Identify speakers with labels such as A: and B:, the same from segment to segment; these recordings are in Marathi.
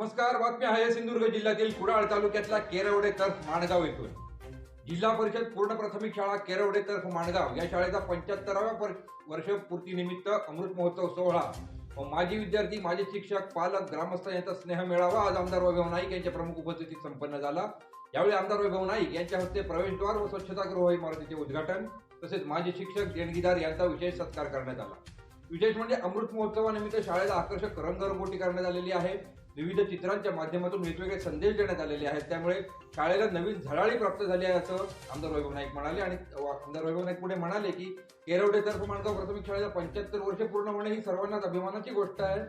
A: नमस्कार बातमी आहे सिंधुदुर्ग जिल्ह्यातील कुडाळ तालुक्यातला केरवडे तर्फ माणगाव येथून. जिल्हा परिषद पूर्ण प्राथमिक शाळा केरवडे तर्फ माणगाव. या शाळेचा पंच्याहत्तराव्या वर्ष पूर्तीनिमित्त अमृत महोत्सव सोहळा. व माजी विद्यार्थी माजी शिक्षक पालक ग्रामस्थ यांचा स्नेह मेळावा आज आमदार वैभव नाईक यांच्या प्रमुख उपस्थितीत संपन्न झाला. यावेळी आमदार वैभव नाईक यांच्या हस्ते प्रवेशद्वार व स्वच्छतागृह इमारतीचे उद्घाटन तसेच माजी शिक्षक देणगीदार यांचा विशेष सत्कार करण्यात आला. विशेष म्हणजे अमृत महोत्सवानिमित्त शाळेला आकर्षक रंगरंगोटी करण्यात आलेली आहे. विविध चित्रांच्या माध्यमातून वेगवेगळे संदेश देण्यात आलेले आहेत. त्यामुळे शाळेला नवीन झळाळी प्राप्त झाली आहे असं आमदार वैभव नाईक म्हणाले आणि आमदार वैभव नाईक पुढे म्हणाले की केरवडे तर्फ माणगाव प्राथमिक शाळेला पंच्याहत्तर वर्षे पूर्ण होणे ही सर्वांनाच अभिमानाची गोष्ट आहे.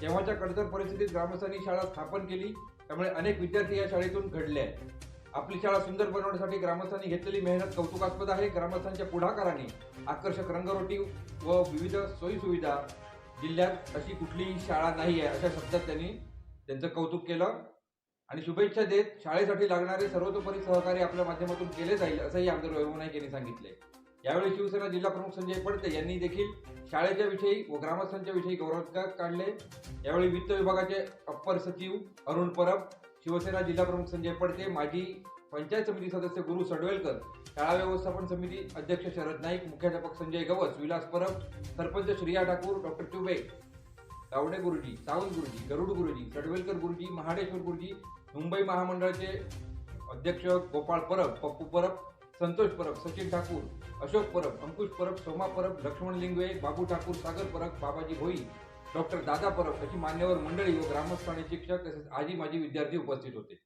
A: तेव्हाच्या कडतर परिस्थितीत ग्रामस्थांनी शाळा स्थापन केली. त्यामुळे अनेक विद्यार्थी या शाळेतून घडले आहेत. आपली शाळा सुंदर बनवण्यासाठी ग्रामस्थांनी घेतलेली मेहनत कौतुकास्पद आहे. ग्रामस्थांच्या पुढाकाराने आकर्षक रंगरोटी व विविध सोयीसुविधा जिल्ह्यात अशी कुठलीही शाळा नाही आहे अशा शब्दात त्यांनी त्यांचं कौतुक केलं. आणि शुभेच्छा देत शाळेसाठी लागणारे सर्वतोपरी सहकार्य आपल्या माध्यमातून केले जाईल असंही आमदार वैभव नाईक यांनी सांगितले यावेळी शिवसेना जिल्हा प्रमुख संजय पडते यांनी देखील शाळेच्या विषयी व ग्रामस्थांच्या विषयी गौरवोद्गार काढले. यावेळी वित्त विभागाचे अप्पर सचिव अरुण परब शिवसेना जिल्हा प्रमुख संजय पडते माजी पंचायत समिती सदस्य गुरु सडवेलकर शाळा व्यवस्थापन समिती अध्यक्ष शरद नाईक मुख्याध्यापक संजय गवस विलास परब सरपंच श्रिया ठाकूर डॉक्टर चुबे तावडे गुरुजी सावंत गुरुजी गरुड गुरुजी सडवेलकर गुरुजी महाडेश्वर गुरुजी मुंबई महामंडळाचे अध्यक्ष गोपाळ परब पप्पू परब संतोष परब सचिन ठाकूर अशोक परब अंकुश परब सोमा परब लक्ष्मण लिंगवे बाबू ठाकूर सागर परब बाबाजी भोई डॉक्टर दादा परब अशी मान्यवर मंडळी व ग्रामस्थ आणि शिक्षक तसेच आजी माजी विद्यार्थी उपस्थित होते.